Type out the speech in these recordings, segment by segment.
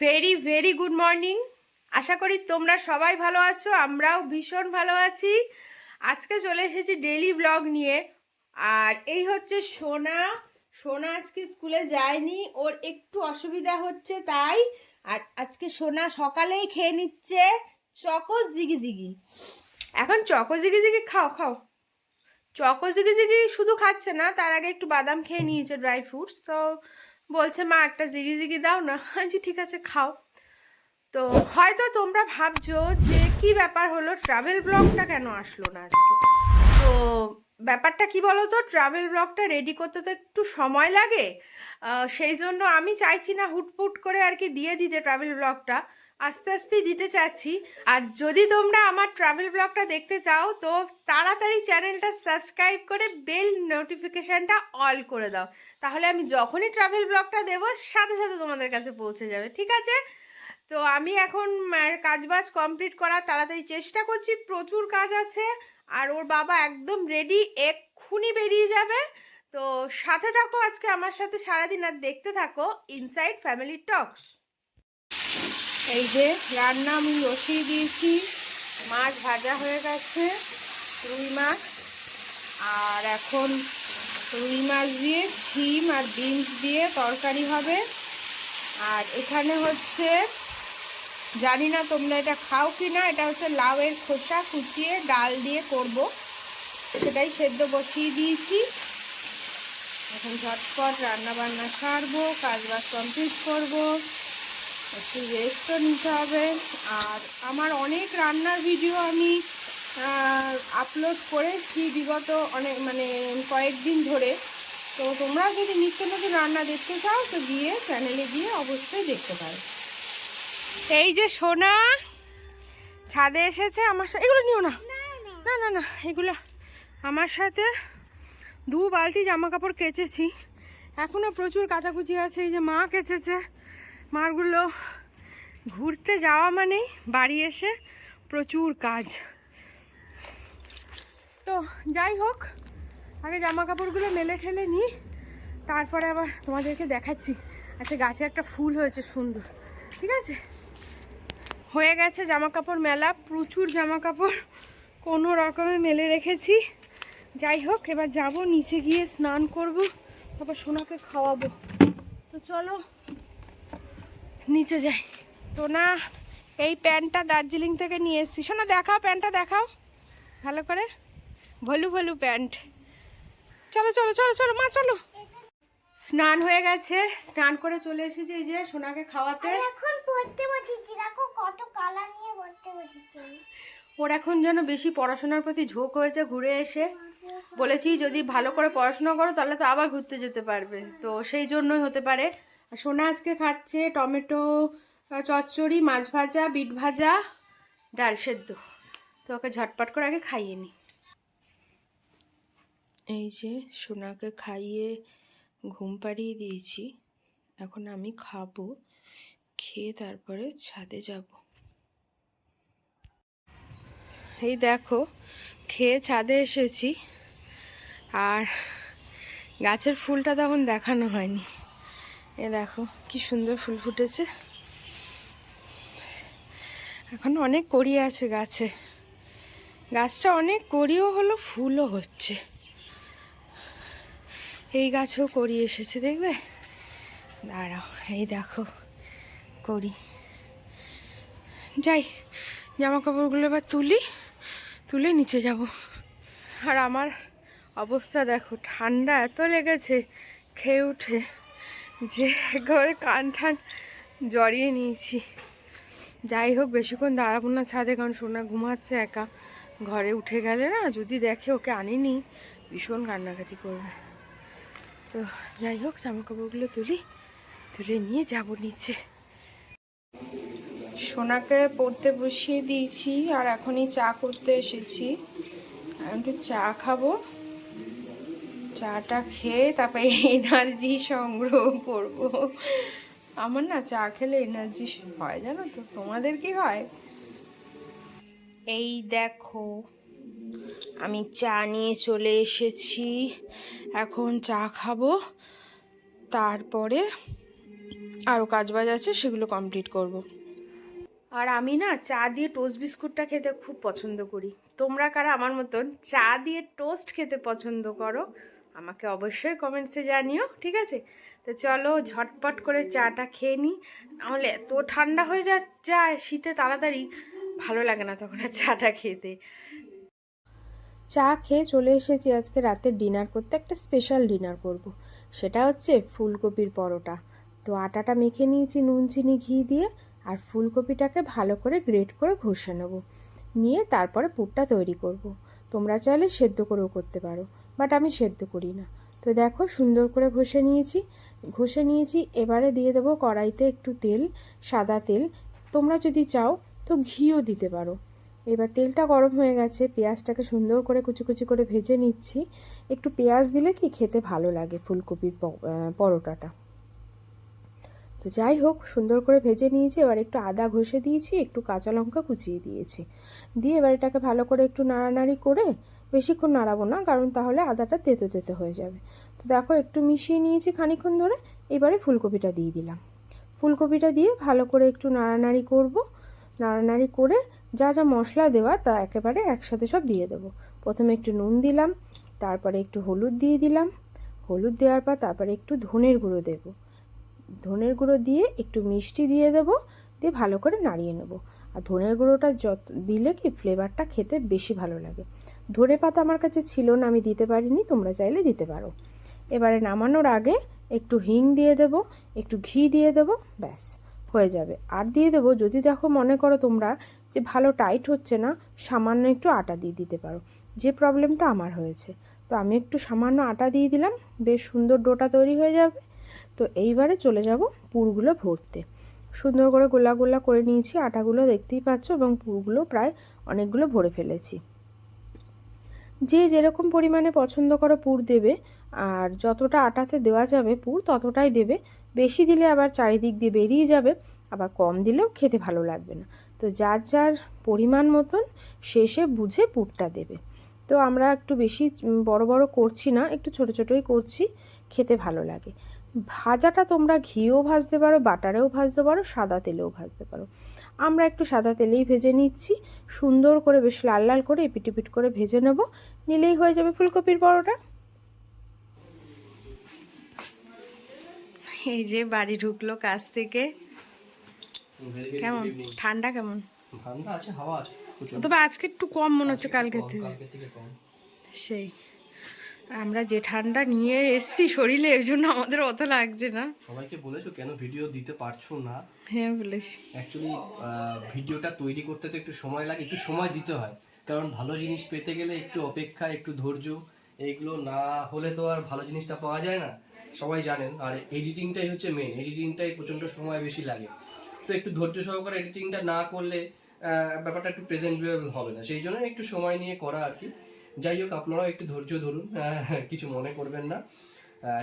Very very good morning আশা করি তোমরা সবাই ভালো আছো, আমরাও ভীষণ ভালো আছি। আজকে চলে এসেছি ডেলি ব্লগ নিয়ে। আর এই হচ্ছে সোনা। সোনা আজকে স্কুলে যায়নি, ওর একটু অসুবিধা হচ্ছে তাই। আর আজকে সোনা সকালেই খেয়ে নিচ্ছে চকো জিগি জিগি। এখন চকো জিগি জিগি খাও খাও। চকো জিগি জিগি শুধু খাচ্ছে না, তার আগে একটু বাদাম খেয়ে নিয়েছে ড্রাই ফ্রুটস তো বলছে, মা, একটা জিগি জিগি দাও না? জি, ঠিক আছে, খাও। তো হয়তো তোমরা ভাবছ যে কি ব্যাপার হলো ট্রাভেল ব্লগটা কেন আসলো না আজকে? তো ব্যাপারটা কি বলো তো ট্রাভেল ব্লগটা রেডি করতে তো একটু সময় লাগে। সেই জন্য আমি চাইছি না হুটপুট করে আর কি দিয়ে দিতে ট্রাভেল ব্লগটা আস্তে আস্তে দিতে চাচ্ছি। আর যদি তোমরা আমার ট্রাভেল ব্লগটা দেখতে চাও, তো তাড়াতাড়ি চ্যানেলটা সাবস্ক্রাইব করে বেল নোটিফিকেশানটা অল করে দাও। তাহলে আমি যখনই ট্রাভেল ব্লগটা দেবো, সাথে সাথে তোমাদের কাছে পৌঁছে যাবে, ঠিক আছে? তো আমি এখন কাজ বাজ কমপ্লিট করার তাড়াতাড়ি চেষ্টা করছি, প্রচুর কাজ আছে, আর ওর বাবা একদম রেডি এক্ষুনি বেরিয়ে যাবে। তো সাথে থাকো আজকে আমার সাথে, সারাদিন আর দেখতে থাকো ইনসাইড ফ্যামিলি টক্স এই যে রান্না আমি বসিয়ে দিয়েছি। মাছ ভাজা হয়ে গেছে, রুই মাছ। আর এখন রুই মাছ দিয়ে ছিম আর বিনস দিয়ে তরকারি হবে। আর এখানে হচ্ছে, জানি না তোমরা এটা খাও কি না এটা হচ্ছে লাউয়ের খোসা কুচিয়ে ডাল দিয়ে করব। সেটাই সেদ্ধ বসিয়ে দিয়েছি। এখন ঝটপট রান্না বান্না সারবো কাজ বাজ কমপ্লিট করব। একটু রেস্টও নিতে হবে। আর আমার অনেক রান্নার ভিডিও আমি আপলোড করেছি বিগত অনেক মানে কয়েকদিন ধরে। তো তোমরা যদি নিত্য নতুন রান্না দেখতে চাও, তো গিয়ে চ্যানেলে গিয়ে অবশ্যই দেখতে পারো। এই যে সোনা, ছাদে এসেছে আমার সাথে এগুলো নিও না। না না না, এগুলো আমার সাথে দু বালতি জামা কাপড় কেচেছি। এখনও প্রচুর কাচাকুচি আছে, এই যে মা কেচেছে। মারগুলো ঘুরতে যাওয়া মানেই বাড়ি এসে প্রচুর কাজ। তো যাই হোক, আগে জামা কাপড়গুলো মেলে ঠেলে নিই, তারপরে আবার তোমাদেরকে দেখাচ্ছি। আচ্ছা গাছে একটা ফুল হয়েছে সুন্দর, ঠিক আছে? হয়ে গেছে জামা কাপড় মেলা, প্রচুর জামা কাপড় কোনো রকমে মেলে রেখেছি। যাই হোক, এবার যাব, নিচে গিয়ে স্নান করব, তারপর সোনাকে খাওয়াবো। তো চলো নিচে যাই। তো না এই প্যান্টটা দার্জিলিং থেকে নিয়ে এসেছি। শোনা দেখাও প্যান্টটা দেখাও। ভালো করে। ভলু ভলু প্যান্ট। চলো চলো চলো চলো মা চলো। স্নান হয়ে গেছে। স্নান করে চলে এসেছি এই যে সোনাকে খাওয়াতে। এখন পড়তে বসেছি। দেখো কত কালা নিয়ে পড়তে বসেছি ওর এখন যেন বেশি পড়াশোনার প্রতি ঝোঁক হয়েছে ঘুরে এসে। বলেছি যদি ভালো করে পড়াশোনা করো তাহলে তো আবার ঘুরতে যেতে পারবে। তো সেই জন্যই হতে পারে। সোনা আজকে খাচ্ছে টমেটো চচ্চড়ি, মাছ ভাজা, বিট ভাজা, ডাল সেদ্ধ। তো ওকে ঝটপট করে আগে খাইয়ে নি। এই যে সোনাকে খাইয়ে ঘুম পাড়িয়ে দিয়েছি, এখন আমি খাব, খেয়ে তারপরে ছাদে যাব। এই দেখো, খেয়ে ছাদে এসেছি, আর গাছের ফুলটা তখন দেখানো হয়নি। এ দেখো, কি সুন্দর ফুল ফুটেছে। এখন অনেক কড়ি আছে গাছে। গাছটা অনেক কড়িও হলো, ফুলও হচ্ছে। এই গাছেও কড়ি এসেছে, দেখবে? দাঁড়াও, এই দেখো করি যাই জামা কাপড়গুলো এবার তুলি, তুলে নিচে যাব। আর আমার অবস্থা দেখো, ঠান্ডা এত লেগেছে, খেয়ে উঠে। যে ঘরে কান ঠান জড়িয়ে নিয়েছি। যাই হোক, বেশিক্ষণ দাঁড়াবো না ছাদে, কারণ সোনা ঘুমাচ্ছে একা। ঘরে উঠে গেলে না, যদি দেখে ওকে আনিনি, ভীষণ কান্নাকাটি করবে। তো যাই হোক জামা কাপড়গুলো তুলি, তুলে নিয়ে যাব নিচে। সোনাকে পড়তে বসিয়ে দিয়েছি, আর এখনই চা করতে এসেছি। একটু চা খাব। চাটা খেয়ে তারপরে এনার্জি সংগ্রহ করব। আমার না চা খেলে এনার্জি হয় জানো তো? তোমাদের কি হয়? এই দেখো আমি চা নিয়ে চলে এসেছি। এখন চা খাব তারপরে আরও কাজবাজ আছে সেগুলো কমপ্লিট করব। আর আমি না চা দিয়ে টোস্ট বিস্কুটটা খেতে খুব পছন্দ করি। তোমরা কারা আমার মতন চা দিয়ে টোস্ট খেতে পছন্দ করো? আমাকে অবশ্যই কমেন্টসে জানিও, ঠিক আছে? তো চলো ঝটপট করে চাটা খেয়ে নিই নাহলে এত ঠান্ডা হয়ে যা, যায় শীতে তাড়াতাড়ি, ভালো লাগে না তখন আর চাটা খেতে। চা খেয়ে চলে এসেছি আজকে রাতের ডিনার করতে, একটা স্পেশাল ডিনার করব। সেটা হচ্ছে ফুলকপির পরোটা। তো আটাটা মেখে নিয়েছি, নুন, চিনি, ঘি দিয়ে, আর ফুলকপিটাকে ভালো করে গ্রেট করে ঘষে নেব। নিয়ে তারপরে পুরটা তৈরি করব। তোমরা চাইলে সেদ্ধ করেও করতে পারো। বাট আমি সেদ্ধ করি না। তো দেখো সুন্দর করে ঘষে নিয়েছি। ঘষে নিয়েছি, এবারে দিয়ে দেবো কড়াইতে একটু তেল, সাদা তেল। তোমরা যদি চাও তো ঘিও দিতে পারো। এবার তেলটা গরম হয়ে গেছে, পেঁয়াজটাকে সুন্দর করে কুচি কুচি করে ভেজে নিচ্ছি। একটু পেঁয়াজ দিলে কি খেতে ভালো লাগে ফুলকপির পরোটাটা। তো যাই হোক, সুন্দর করে ভেজে নিয়েছি, এবার একটু আদা ঘষে দিয়েছি, একটু কাঁচা লঙ্কা কুচিয়ে দিয়েছি। দিয়ে এবার এটাকে ভালো করে একটু নাড়ানাড়ি করে বেশিক্ষণ নাড়াবো না, কারণ তাহলে আদাটা তেতো তেতো হয়ে যাবে। তো দেখো, একটু মিশিয়ে নিয়েছি খানিক্ষণ ধরে, এবারে ফুলকপিটা দিয়ে দিলাম। ফুলকপিটা দিয়ে ভালো করে একটু নাড়ানাড়ি করব। নাড়ানাড়ি করে যা যা মশলা দেওয়া, তা একেবারে একসাথে সব দিয়ে দেবো। প্রথমে একটু নুন দিলাম, তারপরে একটু হলুদ দিয়ে দিলাম। হলুদ দেওয়ার পর তারপরে একটু ধনের গুঁড়ো দেব। ধনের গুঁড়ো দিয়ে একটু মিষ্টি দিয়ে দেব, দিয়ে ভালো করে নাড়িয়ে নেব। আর ধনের গুঁড়োটা যত দিলে কি ফ্লেভারটা খেতে বেশি ভালো লাগে। ধনে পাতা আমার কাছে ছিল না, আমি দিতে পারিনি, তোমরা চাইলে দিতে পারো। এবারে নামানোর আগে একটু হিং দিয়ে দেব, একটু ঘি দিয়ে দেব, ব্যাস, হয়ে যাবে। আর দিয়ে দেবো, যদি দেখো মনে করো তোমরা যে ভালো টাইট হচ্ছে না, সামান্য একটু আটা দিয়ে দিতে পারো। যে প্রবলেমটা আমার হয়েছে। তো আমি একটু সামান্য আটা দিয়ে দিলাম, বেশ সুন্দর ডোটা তৈরি হয়ে যাবে। তো এইবারে চলে যাব পুরগুলো ভরতে। সুন্দর করে গোলা গোলা করে নিয়েছি, আটাগুলো দেখতেই পাচ্ছ এবং পুরগুলো প্রায় অনেকগুলো ভরে ফেলেছি। যে যেরকম পরিমাণে পছন্দ করো পুর দেবে, আর যতটা আটাতে দেওয়া যাবে পুর ততটাই দেবে। বেশি দিলে আবার চারিদিক দিয়ে বেরিয়ে যাবে, আবার কম দিলেও খেতে ভালো লাগবে না। তো যার যার পরিমাণ মতন শেষে বুঝে পুরটা দেবে। তো আমরা একটু বেশি বড় বড় করছি না, একটু ছোট ছোটই করছি, খেতে ভালো লাগে। ভাজাটা তোমরা ঘিও ভাজতে পারো বাটারেও ভাজতে পারো সাদা তেলেও ভাজতে পারো। আমরা একটু সাদা তেলেই ভেজে নিচ্ছি। সুন্দর করে বেশ লাল লাল করে এপিট করে ভেজে নেব। নিলেই হয়ে যাবে ফুলকপির পরোটা। এই যে বাড়ি ঢুকলো কাজ থেকে। কেমন? ঠান্ডা কেমন? ঠান্ডা আছে হাওয়া আছে তবে আজকে একটু কম মনে হচ্ছে কালকে থেকে। সেই। আমরা যে ঠান্ডা নিয়ে এসছি শরীরে এর জন্য আমাদের অত লাগছে না। সবাইকে বলেছ কেন ভিডিও দিতে পারছ না? হ্যাঁ বলেছি। অ্যাকচুয়ালি ভিডিওটা তৈরি করতে তো একটু সময় লাগে একটু সময় দিতে হয়। কারণ ভালো জিনিস পেতে গেলে একটু অপেক্ষা একটু ধৈর্য এইগুলো না হলে তো আর ভালো জিনিসটা পাওয়া যায় না। সবাই জানেন আর এডিটিংটাই হচ্ছে মেন এডিটিংটাই প্রচণ্ড সময় বেশি লাগে। তো একটু ধৈর্য সহকারে এডিটিংটা না করলে ব্যাপারটা একটু প্রেজেন্টেবল হবে না। সেই জন্য একটু সময় নিয়ে করা আর কি। যাই হোক, আপনারাও একটু ধৈর্য ধরুন কিছু মনে করবেন না।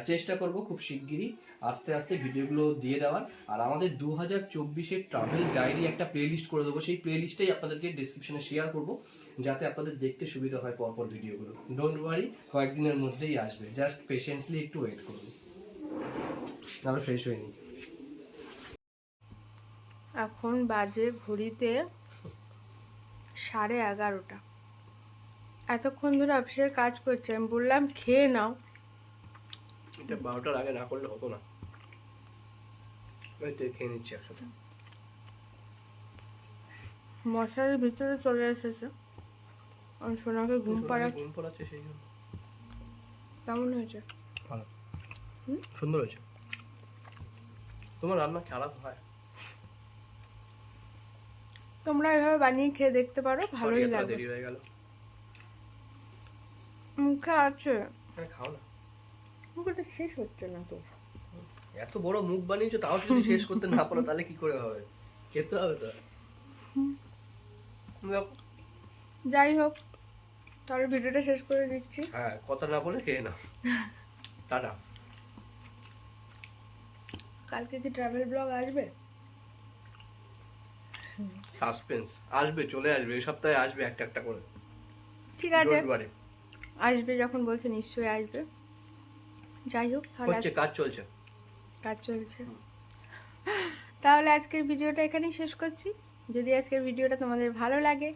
চেষ্টা করব খুব শিগগিরই আস্তে আস্তে ভিডিওগুলো দিয়ে দেওয়ার। আর আমাদের দু হাজার চব্বিশের ট্রাভেল ডায়েরি একটা প্লেলিস্ট করে দেবো। সেই প্লেলিস্টেই আপনাদেরকে ডিসক্রিপশনে শেয়ার করব, যাতে আপনাদের দেখতে সুবিধা হয় পরপর ভিডিওগুলো। ডোন্ট ওয়ারি কয়েকদিনের মধ্যেই আসবে। জাস্ট পেশেন্সলি একটু ওয়েট করুন। আমি ফ্রেশ হয়ে এখন বাজে ঘড়িতে সাড়ে এগারোটা। এতক্ষণ ধরে অফিসের কাজ করছে আমি বললাম খেয়ে নাও। এটা বারোটার আগে না করলে হতো না। খেয়ে নিচ্ছি একসাথে। মশারির ভিতরে চলে এসেছে। আমি সোনাকে ঘুম পাড়া ঘুম পড়াচ্ছে সেই জন্য। কেমন হয়েছে? ভালো সুন্দর হয়েছে। তোমার রান্না খারাপ হয়? তোমরা এভাবে বানিয়ে খেয়ে দেখতে পারো ভালোই লাগবে দেরি হয়ে গেল। মুখে আছে। হ্যাঁ খাও না। মুখটা শেষ হচ্ছে না তো। এত বড় মুখ বানিয়েছো তাও যদি শেষ করতে না পারো তাহলে কি করে হবে? খেতে হবে তো। যাই হোক তাহলে ভিডিওটা শেষ করে দিচ্ছি। হ্যাঁ কথা না বলে খেয়ে নাও। টাটা। কালকে কি ট্রাভেল ব্লগ আসবে? সাসপেন্স আসবে চলে আসবে এই সপ্তাহে আসবে একটা একটা করে। ঠিক আছে। আসবে যখন বলছে নিশ্চয়ই আসবে। যাই হোক হচ্ছে কাজ চলছে। কাজ চলছে। তাহলে আজকের ভিডিওটা এখানেই শেষ করছি। যদি আজকের ভিডিওটা তোমাদের ভালো লাগে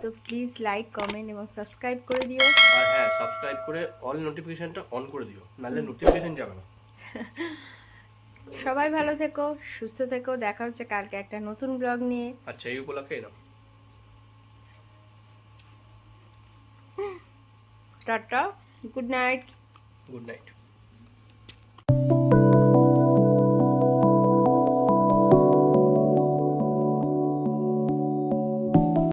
তো প্লিজ লাইক কমেন্ট এবং সাবস্ক্রাইব করে দিও। আর হ্যাঁ সাবস্ক্রাইব করে অল নোটিফিকেশনটা অন করে দিও নাহলে নোটিফিকেশন যাবে না। সবাই ভালো থেকো সুস্থ থেকো দেখা হচ্ছে কালকে একটা নতুন ব্লগ নিয়ে। আচ্ছা এই উপলক্ষে এলাম tata good night. Good night.